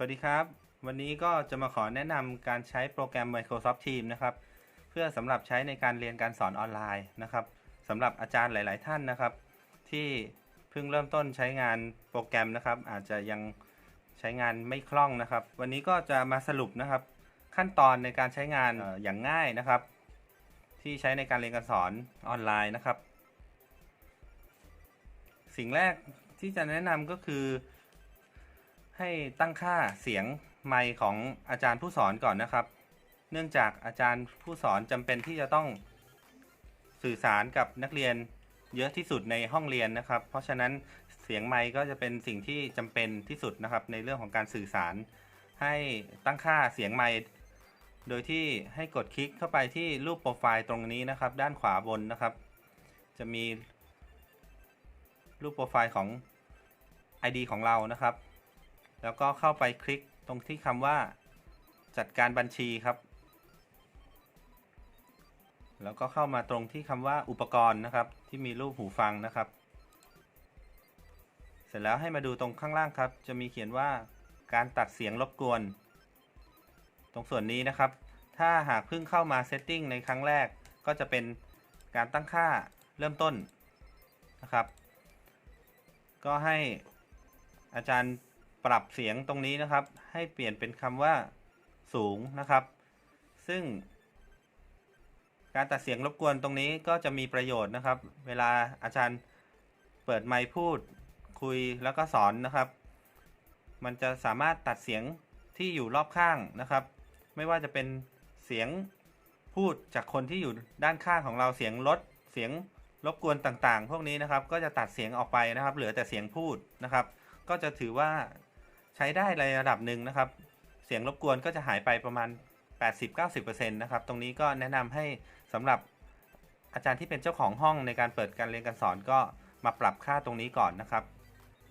สวัสดีครับ วันนี้ก็จะมาขอแนะนำการใช้โปรแกรม Microsoft Teams นะครับ เพื่อสำหรับใช้ในการเรียนการสอนออนไลน์นะครับสำหรับอาจารย์หลาย ๆ ท่านนะครับ ที่เพิ่งเริ่มต้นใช้งานโปรแกรมนะครับ อาจจะยังใช้งานไม่คล่องนะครับ วันนี้ก็จะมาสรุปนะครับ ขั้นตอนในการใช้งานอย่างง่ายนะครับ ที่ใช้ในการเรียนการสอนออนไลน์นะครับ สิ่งแรกที่จะแนะนำก็คือ ให้ตั้งค่าเสียงไมค์ของอาจารย์ผู้สอนก่อนนะครับ เนื่องจากอาจารย์ผู้สอนจำเป็นที่จะต้องสื่อสารกับนักเรียนเยอะที่สุดในห้องเรียนนะครับ เพราะฉะนั้นเสียงไมค์ก็จะเป็นสิ่งที่จำเป็นที่สุดนะครับ ในเรื่องของการสื่อสาร ให้ตั้งค่าเสียงไมค์โดยที่ให้กดคลิกเข้าไปที่รูปโปรไฟล์ตรงนี้นะครับ ด้านขวาบนนะครับ จะมีรูปโปรไฟล์ของ ID ของเรานะครับ แล้วก็เข้าไปคลิกตรงที่คำว่าจัดการบัญชีครับ แล้วก็เข้ามาตรงที่คำว่าอุปกรณ์นะครับ ที่มีรูปหูฟังนะครับ เสร็จแล้วให้มาดูตรงข้างล่างครับ จะมีเขียนว่าการตัดเสียงรบกวน ตรงส่วนนี้นะครับ ถ้าหากเพิ่งเข้ามาเซตติ้งในครั้งแรก ก็จะเป็นการตั้งค่าเริ่มต้นนะครับ ก็ให้อาจารย์ ปรับเสียงตรงนี้นะครับ ให้เปลี่ยนเป็นคำว่าสูงนะครับ ซึ่ง การตัดเสียงรบกวนตรงนี้ก็จะมีประโยชน์นะครับ เวลาอาจารย์เปิดไมค์พูดคุยแล้วก็สอนนะครับ มันจะสามารถตัดเสียงที่อยู่รอบข้างนะครับ ไม่ว่าจะเป็นเสียงพูดจากคนที่อยู่ด้านข้างของเราเสียงรถเสียงรบกวนต่างๆ พวกนี้นะครับ ก็จะตัดเสียงออกไปนะครับ เหลือแต่เสียงพูดนะครับ ก็จะถือว่า ใช้ได้ในระดับหนึ่งนะครับ เสียงรบกวนก็จะหายไปประมาณ 80-90%นะครับ ตรงนี้ก็แนะนำให้สำหรับอาจารย์ที่เป็นเจ้าของห้องในการเปิดการเรียนการสอนก็มาปรับค่าตรงนี้ก่อนนะครับ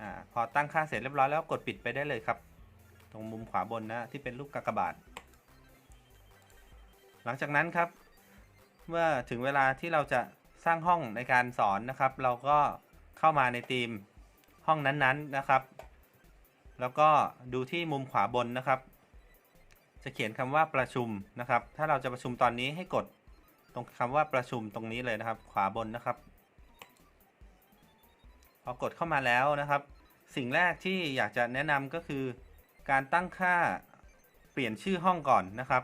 อพอตั้งค่าเสร็จเรียบร้อยแล้วกดปิดไปได้เลยครับ ตรงมุมขวาบนนะที่เป็นรูปกากบาท หลังจากนั้นครับ เมื่อถึงเวลาที่เราจะสร้างห้องในการสอนนะครับ เราก็เข้ามาในทีมห้องนั้นๆนะครับ แล้วก็ดูที่มุมขวาบนนะครับ จะเขียนคำว่าประชุมนะครับ ถ้าเราจะประชุมตอนนี้ให้กดตรงคำว่าประชุมตรงนี้เลยนะครับ ขวาบนนะครับพอกดเข้ามาแล้วนะครับ สิ่งแรกที่อยากจะแนะนำก็คือ การตั้งค่าเปลี่ยนชื่อห้องก่อนนะครับ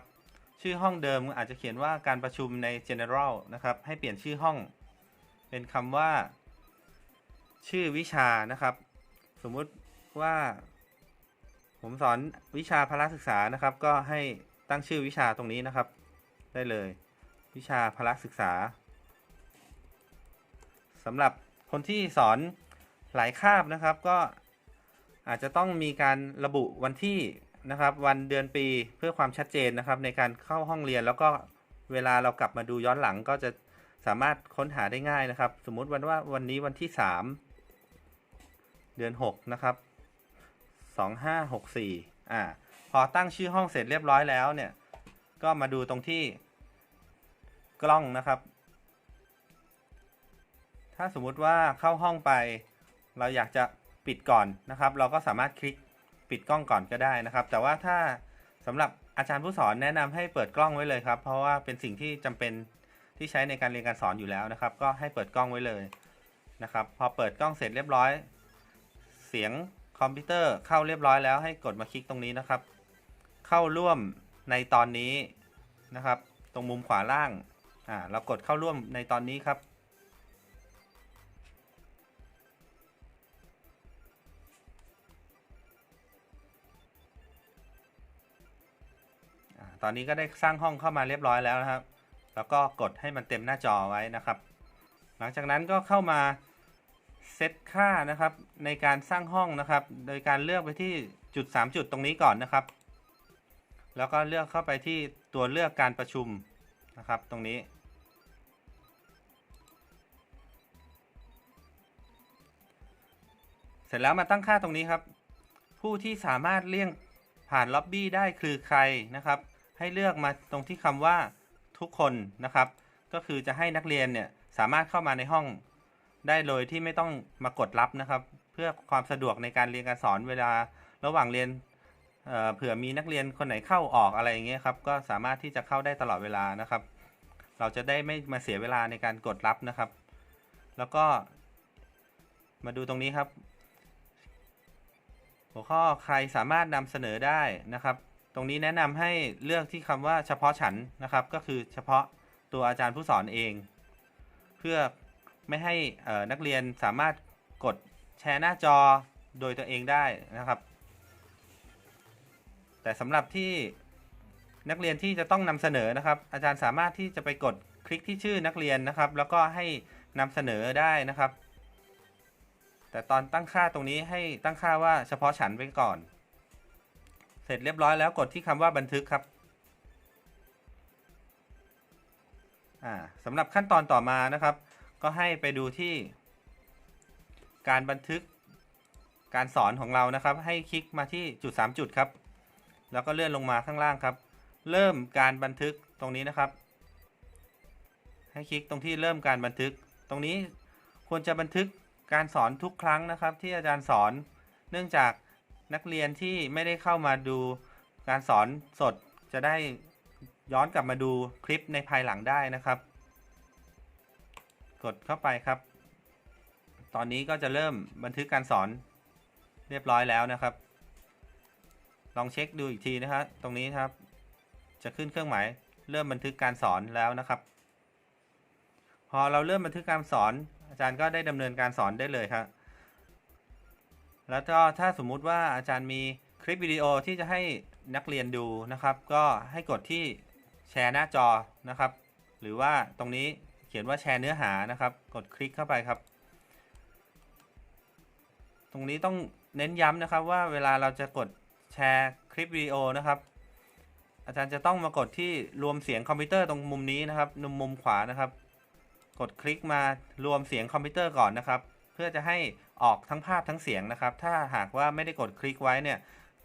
ชื่อห้องเดิมอาจจะเขียนว่าการประชุมใน general นะครับ ให้เปลี่ยนชื่อห้อง เป็นคำว่า ชื่อวิชานะครับ สมมุติว่า ผมสอนวิชาพละศึกษานะครับ ก็ให้ตั้งชื่อวิชาตรงนี้นะครับ ได้เลย วิชาพละศึกษาสำหรับคนที่สอนหลายคาบนะครับ ก็อาจจะต้องมีการระบุวันที่นะครับ วันเดือนปีเพื่อความชัดเจนนะครับ ในการเข้าห้องเรียนแล้วก็เวลาเรากลับมาดูย้อนหลังก็จะสามารถค้นหาได้ง่ายนะครับ สมมุติวันว่าวันนี้วันที่ 3 เดือน 6 นะครับ 2564อ่าพอตั้งชื่อห้องเสร็จเรียบร้อยแล้วเนี่ย ก็มาดูตรงที่กล้องนะครับ ถ้าสมมุติว่าเข้าห้องไป เราอยากจะปิดก่อนนะครับ เราก็สามารถคลิกปิดกล้องก่อนก็ได้นะครับ แต่ว่าถ้าสำหรับอาจารย์ผู้สอนแนะนำให้เปิดกล้องไว้เลยครับ เพราะว่าเป็นสิ่งที่จำเป็นที่ใช้ในการเรียนการสอนอยู่แล้วนะครับ ก็ให้เปิดกล้องไว้เลยนะครับ พอเปิดกล้องเสร็จเรียบร้อย เสียง คอมพิวเตอร์เข้าเรียบร้อยแล้วให้กดมาคลิกตรงนี้นะครับ เข้าร่วมในตอนนี้นะครับ ตรงมุมขวาล่างอ่าเรากดเข้าร่วมในตอนนี้ครับ ตอนนี้ก็ได้สร้างห้องเข้ามาเรียบร้อยแล้วนะครับ แล้วก็กดให้มันเต็มหน้าจอไว้นะครับ หลังจากนั้นก็เข้ามา เซตค่านะครับในการสร้างห้องนะครับ โดยการเลือกไปที่จุด 3 จุดตรงนี้ก่อนนะครับ แล้วก็เลือกเข้าไปที่ตัวเลือกการประชุมนะครับ ตรงนี้ เสร็จแล้วมาตั้งค่าตรงนี้ครับ ผู้ที่สามารถเลี่ยงผ่านล็อบบี้ได้คือใครนะครับ ให้เลือกมาตรงที่คำว่าทุกคนนะครับ ก็คือจะให้นักเรียนเนี่ยสามารถเข้ามาในห้อง ได้โดยที่ไม่ต้องมากดรับนะครับ เพื่อความสะดวกในการเรียนการสอนเวลาระหว่างเรียนเเผื่อมีนักเรียนคนไหนเข้าออกอะไรอย่างเงี้ยครับก็สามารถที่จะเข้าได้ตลอดเวลานะครับ เราจะได้ไม่มาเสียเวลาในการกดรับนะครับ แล้วก็ มาดูตรงนี้ครับ หัวข้อใครสามารถนำเสนอได้นะครับ ตรงนี้แนะนำให้เลือกที่คำว่าเฉพาะฉันนะครับ ก็คือเฉพาะตัวอาจารย์ผู้สอนเอง เพื่อ ไม่ให้นักเรียนสามารถกดแชร์หน้าจอโดยตัวเองได้นะครับ แต่สำหรับที่นักเรียนที่จะต้องนำเสนอนะครับ อาจารย์สามารถที่จะไปกดคลิกที่ชื่อนักเรียนนะครับ แล้วก็ให้นำเสนอได้นะครับ แต่ตอนตั้งค่าตรงนี้ให้ตั้งค่าว่าเฉพาะฉันไว้ก่อน เสร็จเรียบร้อยแล้วกดที่คำว่าบันทึกครับสำหรับขั้นตอนต่อมานะครับ ก็ให้ไปดูที่การบันทึกการสอนของเรานะครับ ให้คลิกมาที่จุด 3 จุดครับ แล้วก็เลื่อนลงมาข้างล่างครับ เริ่มการบันทึกตรงนี้นะครับ ให้คลิกตรงที่เริ่มการบันทึก ตรงนี้ควรจะบันทึกการสอนทุกครั้งนะครับ ที่อาจารย์สอน เนื่องจากนักเรียนที่ไม่ได้เข้ามาดูการสอนสดจะได้ย้อนกลับมาดูคลิปในภายหลังได้นะครับ กดเข้าไปครับ ตอนนี้ก็จะเริ่มบันทึกการสอนเรียบร้อยแล้วนะครับ ลองเช็คดูอีกทีนะครับตรงนี้ครับ จะขึ้นเครื่องหมายเริ่มบันทึกการสอนแล้วนะครับ พอเราเริ่มบันทึกการสอน อาจารย์ก็ได้ดำเนินการสอนได้เลยครับแล้วก็ถ้าสมมุติว่าอาจารย์มีคลิปวิดีโอที่จะให้นักเรียนดูนะครับ ก็ให้กดที่แชร์หน้าจอนะครับ หรือว่าตรงนี้ ขียนว่าแชร์เนื้อหานะครับ กดคลิกเข้าไปครับ ตรงนี้ต้องเน้นย้ำนะครับว่าเวลาเราจะกดแชร์คลิปวิดีโอนะครับ อาจารย์จะต้องมากดที่รวมเสียงคอมพิวเตอร์ตรงมุมนี้นะครับมุมมุมขวานะครับ กดคลิกมารวมเสียงคอมพิวเตอร์ก่อนนะครับ เพื่อจะให้ออกทั้งภาพทั้งเสียงนะครับ ถ้าหากว่าไม่ได้กดคลิกไว้เนี่ย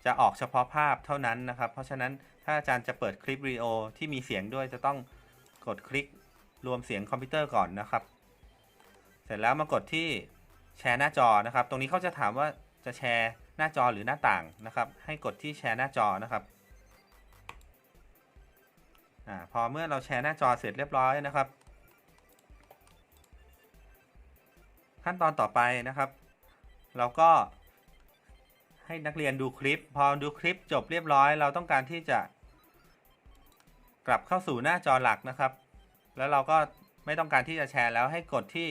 จะออกเฉพาะภาพเท่านั้นนะครับ เพราะฉะนั้นถ้าอาจารย์จะเปิดคลิปวิดีโอที่มีเสียงด้วยจะต้องกดคลิก รวมเสียงคอมพิวเตอร์ก่อนนะครับ เสร็จแล้วมากดที่แชร์หน้าจอนะครับ ตรงนี้เขาจะถามว่าจะแชร์หน้าจอหรือหน้าต่างนะครับ ให้กดที่แชร์หน้าจอนะครับอ่าพอเมื่อเราแชร์หน้าจอเสร็จเรียบร้อยนะครับ ขั้นตอนต่อไปนะครับ เราก็ให้นักเรียนดูคลิป พอดูคลิปจบเรียบร้อย เราต้องการที่จะกลับเข้าสู่หน้าจอหลักนะครับ แล้วเราก็ไม่ต้องการที่จะแชร์แล้วให้กดที่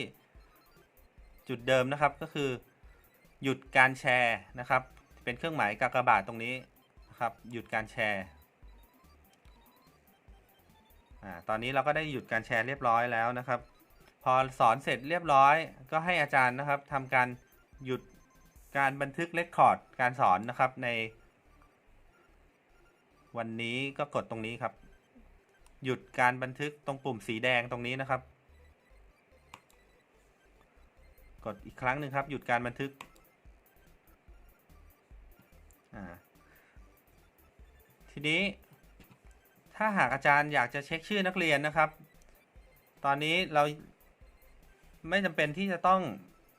จุดเดิมนะครับก็คือ หยุดการแชร์นะครับ เป็นเครื่องหมายกากบาทตรงนี้นะครับ หยุดการแชร์อ่าตอนนี้เราก็ได้หยุดการแชร์เรียบร้อยแล้วนะครับ พอสอนเสร็จเรียบร้อย ก็ให้อาจารย์นะครับทำการหยุดการบันทึกเรคคอร์ดการสอนนะครับใน วันนี้ก็กดตรงนี้ครับ หยุดการบันทึกตรงปุ่มสีแดงตรงนี้นะครับ กดอีกครั้งหนึ่งครับ หยุดการบันทึก ทีนี้ ถ้าหากอาจารย์อยากจะเช็คชื่อนักเรียนนะครับ ตอนนี้เราไม่จำเป็นที่จะต้อง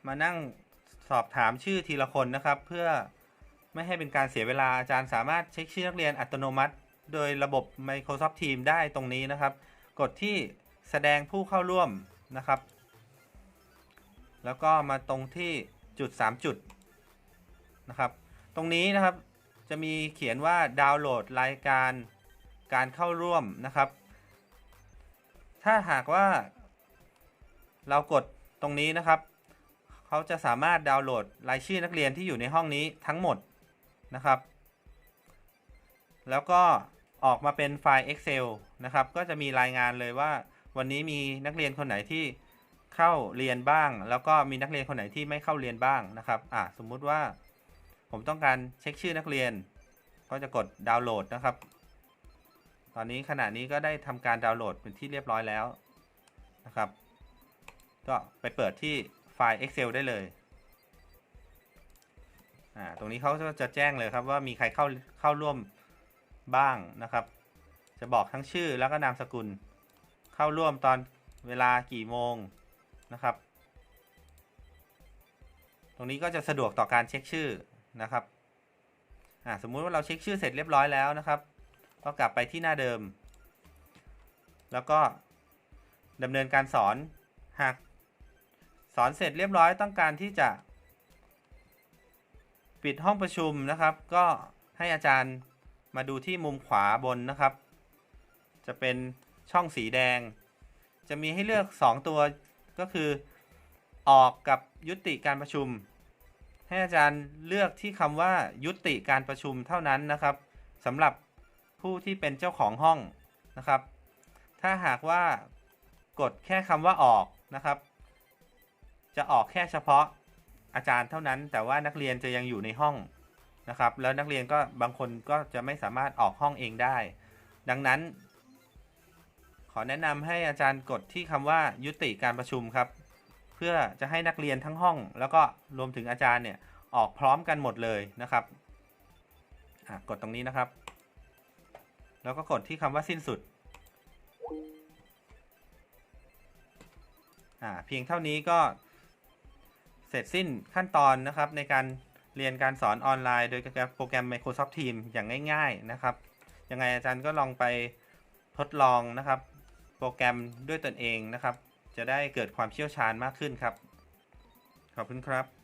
มานั่งสอบถามชื่อทีละคนนะครับ เพื่อไม่ให้เป็นการเสียเวลาอาจารย์สามารถเช็คชื่อนักเรียนอัตโนมัติ โดยระบบ Microsoft Teams ได้ตรงนี้นะครับ กดที่แสดงผู้เข้าร่วมนะครับ แล้วก็มาตรงที่จุด 3 จุดนะครับ ตรงนี้นะครับจะมีเขียนว่าดาวน์โหลดรายการการเข้าร่วมนะครับ ถ้าหากว่า เรากดตรงนี้นะครับ เขาจะสามารถดาวน์โหลดรายชื่อนักเรียนที่อยู่ในห้องนี้ทั้งหมดนะครับ แล้วก็ ออกมาเป็นไฟล์ Excel นะครับ ก็จะมีรายงานเลยว่าวันนี้มีนักเรียนคนไหนที่เข้าเรียนบ้าง แล้วก็มีนักเรียนคนไหนที่ไม่เข้าเรียนบ้างนะครับอะสมมุติว่าผมต้องการเช็คชื่อนักเรียน ก็จะกดดาวน์โหลดนะครับ ตอนนี้ขณะนี้ก็ได้ทำการดาวน์โหลดเป็นที่เรียบร้อยแล้วนะครับ ก็ไปเปิดที่ไฟล์ Excel ได้เลยอ่าตรงนี้เขาจะแจ้งเลยครับว่ามีใครเข้าเข้าร่วม บ้างนะครับ จะบอกทั้งชื่อแล้วก็นามสกุล เข้าร่วมตอนเวลากี่โมงนะครับ ตรงนี้ก็จะสะดวกต่อการเช็คชื่อนะครับสมมุติว่าเราเช็คชื่อเสร็จเรียบร้อยแล้วนะครับ ก็กลับไปที่หน้าเดิม แล้วก็ดำเนินการสอนหากสอนเสร็จเรียบร้อยต้องการที่จะ ปิดห้องประชุมนะครับ ก็ให้อาจารย์ มาดูที่มุมขวาบนนะครับ จะเป็นช่องสีแดง จะมีให้เลือก 2 ตัวก็คือออกกับยุติการประชุม ให้อาจารย์เลือกที่คำว่ายุติการประชุมเท่านั้นนะครับสำหรับผู้ที่เป็นเจ้าของห้องนะครับ ถ้าหากว่ากดแค่คำว่าออกนะครับ จะออกแค่เฉพาะอาจารย์เท่านั้น แต่ว่านักเรียนจะยังอยู่ในห้อง นะครับ แล้วนักเรียนก็บางคนก็จะไม่สามารถออกห้องเองได้ ดังนั้น ขอแนะนำให้อาจารย์กดที่คำว่ายุติการประชุมครับ เพื่อจะให้นักเรียนทั้งห้อง แล้วก็รวมถึงอาจารย์เนี่ยออกพร้อมกันหมดเลยนะครับกดตรงนี้นะครับ แล้วก็กดที่คำว่าสิ้นสุดเพียงเท่านี้ก็เสร็จสิ้นขั้นตอนนะครับในการ เรียนการสอนออนไลน์โดยโปรแกรม Microsoft Teams อย่างง่ายๆนะครับ ยังไงอาจารย์ก็ลองไปทดลองนะครับ โปรแกรมด้วยตนเองนะครับ จะได้เกิดความเชี่ยวชาญมากขึ้นครับ ขอบคุณครับ